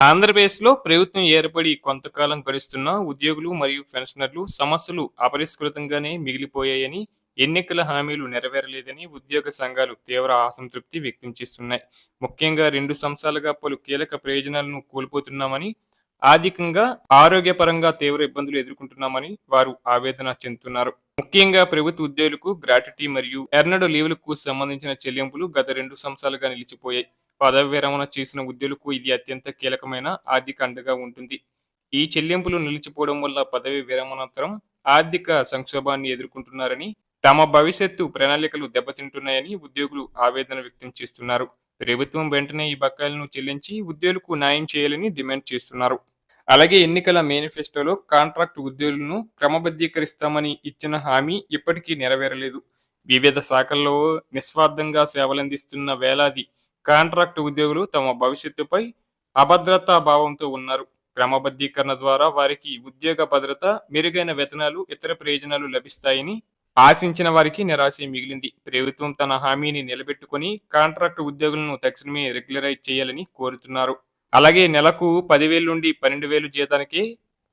ఆంధ్రప్రదేశ్లో ప్రభుత్వం ఏర్పడి కొంతకాలం గడుస్తున్న ఉద్యోగులు మరియు పెన్షనర్లు సమస్యలు అపరిష్కృతంగానే మిగిలిపోయాయని ఎన్నికల హామీలు నెరవేరలేదని ఉద్యోగ సంఘాలు తీవ్ర అసంతృప్తి వ్యక్తం చేస్తున్నాయి. ముఖ్యంగా రెండు సంవత్సరాలుగా పలు కీలక ప్రయోజనాలను కోల్పోతున్నామని ఆర్థికంగా ఆరోగ్యపరంగా తీవ్ర ఇబ్బందులు ఎదుర్కొంటున్నామని వారు ఆవేదన చెందుతున్నారు. ముఖ్యంగా ప్రభుత్వ ఉద్యోగులకు గ్రాట్యుటీ మరియు ఎర్నడు లీవులకు సంబంధించిన చెల్లింపులు గత రెండు సంవత్సరాలుగా నిలిచిపోయాయి. పదవి విరమణ చేసిన ఉద్యోగులకు ఇది అత్యంత కీలకమైన ఆర్థిక అండగా ఉంటుంది. ఈ చెల్లింపులు నిలిచిపోవడం వల్ల పదవి విరమణానంతరం ఆర్థిక సంక్షోభాన్ని ఎదుర్కొంటున్నారని తమ భవిష్యత్తు ప్రణాళికలు దెబ్బతింటున్నాయని ఉద్యోగులు ఆవేదన వ్యక్తం చేస్తున్నారు. ప్రభుత్వం వెంటనే ఈ బకాయిలను చెల్లించి ఉద్యోగులకు న్యాయం చేయాలని డిమాండ్ చేస్తున్నారు. అలాగే ఎన్నికల మేనిఫెస్టోలో కాంట్రాక్ట్ ఉద్యోగులను క్రమబద్ధీకరిస్తామని ఇచ్చిన హామీ ఇప్పటికీ నెరవేరలేదు. వివిధ శాఖల్లో నిస్వార్థంగా సేవలందిస్తున్న వేలాది కాంట్రాక్ట్ ఉద్యోగులు తమ భవిష్యత్తుపై అభద్రతా భావంతో ఉన్నారు. క్రమబద్ధీకరణ ద్వారా వారికి ఉద్యోగ భద్రత మెరుగైన వేతనాలు ఇతర ప్రయోజనాలు లభిస్తాయని ఆశించిన వారికి నిరాశ మిగిలింది. ప్రభుత్వం తన హామీని నిలబెట్టుకుని కాంట్రాక్ట్ ఉద్యోగులను తక్షణమే రెగ్యులరైజ్ చేయాలని కోరుతున్నారు. అలాగే నెలకు పదివేల నుండి పన్నెండు వేలు జీతానికి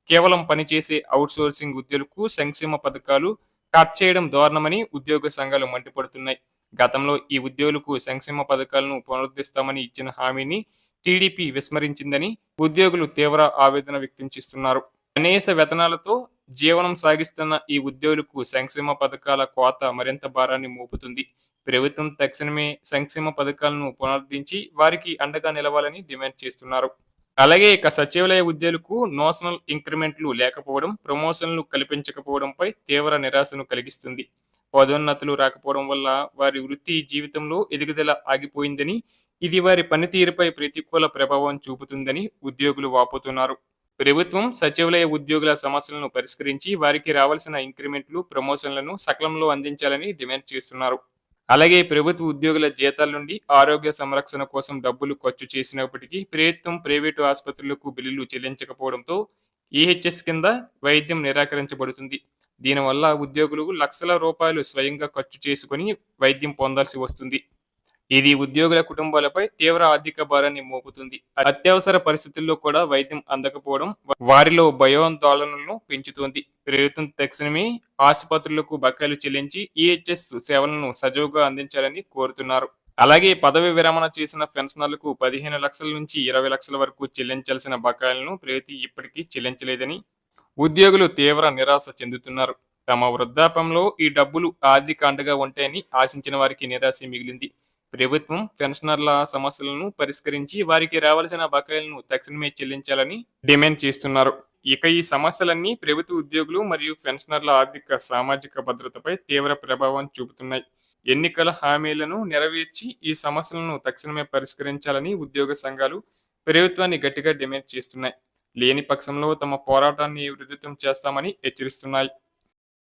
కేవలం పనిచేసే అవుట్సోర్సింగ్ ఉద్యోగులకు సంక్షేమ పథకాలు కట్ చేయడం దారుణమని ఉద్యోగ సంఘాలు మండిపడుతున్నాయి. గతంలో ఈ ఉద్యోగులకు సంక్షేమ పథకాలను పునరుద్ధరిస్తామని ఇచ్చిన హామీని టీడీపీ విస్మరించిందని ఉద్యోగులు తీవ్ర ఆవేదన వ్యక్తం చేస్తున్నారు. కనీస వేతనాలతో జీవనం సాగిస్తున్న ఈ ఉద్యోగులకు సంక్షేమ పథకాల కోత మరింత భారాన్ని మోపుతుంది. ప్రభుత్వం తక్షణమే సంక్షేమ పథకాలను పునరుద్ధరించి వారికి అండగా నిలవాలని డిమాండ్ చేస్తున్నారు. అలాగే ఇక సచివాలయ ఉద్యోగులకు నోషనల్ ఇంక్రిమెంట్లు లేకపోవడం ప్రమోషన్లు కల్పించకపోవడంపై తీవ్ర నిరాశను కలిగిస్తుంది. పదోన్నతులు రాకపోవడం వల్ల వారి వృత్తి జీవితంలో ఎదుగుదల ఆగిపోయిందని ఇది వారి పనితీరుపై ప్రతికూల ప్రభావం చూపుతుందని ఉద్యోగులు వాపోతున్నారు. ప్రభుత్వం సచివాలయ ఉద్యోగుల సమస్యలను పరిష్కరించి వారికి రావాల్సిన ఇంక్రిమెంట్లు ప్రమోషన్లను సకలంలో అందించాలని డిమాండ్ చేస్తున్నారు. అలాగే ప్రభుత్వ ఉద్యోగుల జీతాల నుండి ఆరోగ్య సంరక్షణ కోసం డబ్బులు ఖర్చు చేసినప్పటికీ ప్రభుత్వం ప్రైవేటు ఆసుపత్రులకు బిల్లులు చెల్లించకపోవడంతో ఈహెచ్ఎస్ కింద వైద్యం నిరాకరించబడుతుంది. దీనివల్ల ఉద్యోగులు లక్షల రూపాయలు స్వయంగా ఖర్చు చేసుకుని వైద్యం పొందాల్సి వస్తుంది. ఇది ఉద్యోగుల కుటుంబాలపై తీవ్ర ఆర్థిక భారాన్ని మోపుతుంది. అత్యవసర పరిస్థితుల్లో కూడా వైద్యం అందకపోవడం వారిలో భయోందోళనలను పెంచుతోంది. ప్రభుత్వం తక్షణమే ఆసుపత్రులకు బకాయిలు చెల్లించి ఈహెచ్ఎస్ సేవలను సజావుగా అందించాలని కోరుతున్నారు. అలాగే పదవి విరమణ చేసిన పెన్షనర్లకు పదిహేను లక్షల నుంచి ఇరవై లక్షల వరకు చెల్లించాల్సిన బకాయిలను ప్రభుత్వం ఇప్పటికీ చెల్లించలేదని ఉద్యోగులు తీవ్ర నిరాశ చెందుతున్నారు. తమ వృద్ధాపంలో ఈ డబ్బులు ఆర్థిక అండగా ఉంటాయని ఆశించిన వారికి నిరాశ మిగిలింది. ప్రభుత్వం పెన్షనర్ల సమస్యలను పరిష్కరించి వారికి రావాల్సిన బకాయిలను తక్షణమే చెల్లించాలని డిమాండ్ చేస్తున్నారు. ఇక ఈ సమస్యలన్నీ ప్రభుత్వ ఉద్యోగులు మరియు పెన్షనర్ల ఆర్థిక సామాజిక భద్రతపై తీవ్ర ప్రభావం చూపుతున్నాయి. ఎన్నికల హామీలను నెరవేర్చి ఈ సమస్యలను తక్షణమే పరిష్కరించాలని ఉద్యోగ సంఘాలు ప్రభుత్వాన్ని గట్టిగా డిమాండ్ చేస్తున్నాయి. లేని పక్షంలో తమ పోరాటాన్ని విరుద్ధం చేస్తామని హెచ్చరిస్తున్నాయి.